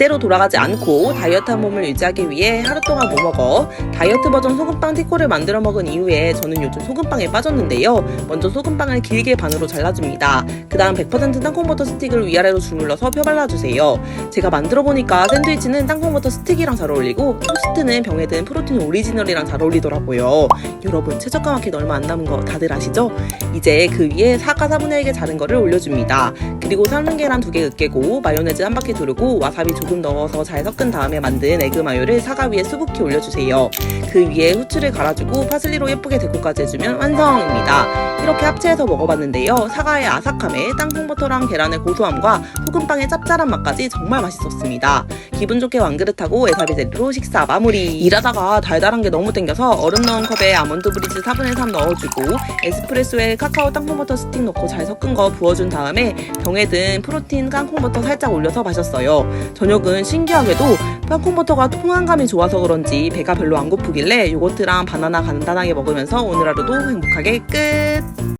이때로 돌아가지 않고 다이어트한 몸을 유지하기 위해 하루 동안 뭐 먹어 다이어트 버전 소금빵 티코를 만들어 먹은 이후에 저는 요즘 소금빵에 빠졌는데요. 먼저 소금빵을 길게 반으로 잘라줍니다. 그 다음 100% 땅콩버터 스틱을 위아래로 주물러서 펴 발라주세요. 제가 만들어 보니까 샌드위치는 땅콩버터 스틱이랑 잘 어울리고 토스트는 병에 든 프로틴 오리지널이랑 잘 어울리더라고요. 여러분 최저가 마켓 얼마 안 남은 거 다들 아시죠? 이제 그 위에 사과 4분의 1개 자른 거를 올려줍니다. 그리고 삶은 계란 두개 으깨고 마요네즈 한 바퀴 두르고 와사비 조금 넣어서 잘 섞은 다음에 만든 에그 마요를 사과 위에 수북히 올려주세요. 그 위에 후추를 갈아주고 파슬리로 예쁘게 데코까지 해주면 완성입니다. 이렇게 합체해서 먹어봤는데요. 사과의 아삭함에 땅콩버터랑 계란의 고소함과 소금빵의 짭짤한 맛까지 정말 맛있었습니다. 기분 좋게 왕그릇하고 에사비 젤리로 식사 마무리. 일하다가 달달한 게 너무 땡겨서 얼음 넣은 컵에 아몬드 브리즈 4분의 3 넣어주고 에스프레소에 카카오 땅콩버터 스틱 넣고 잘 섞은 거 부어준 다음에 병에 든 프로틴 땅콩버터 살짝 올려서 마셨어요. 저녁 은 신기하게도 땅콩버터가 포만감이 좋아서 그런지 배가 별로 안 고프길래 요거트랑 바나나 간단하게 먹으면서 오늘 하루도 행복하게 끝!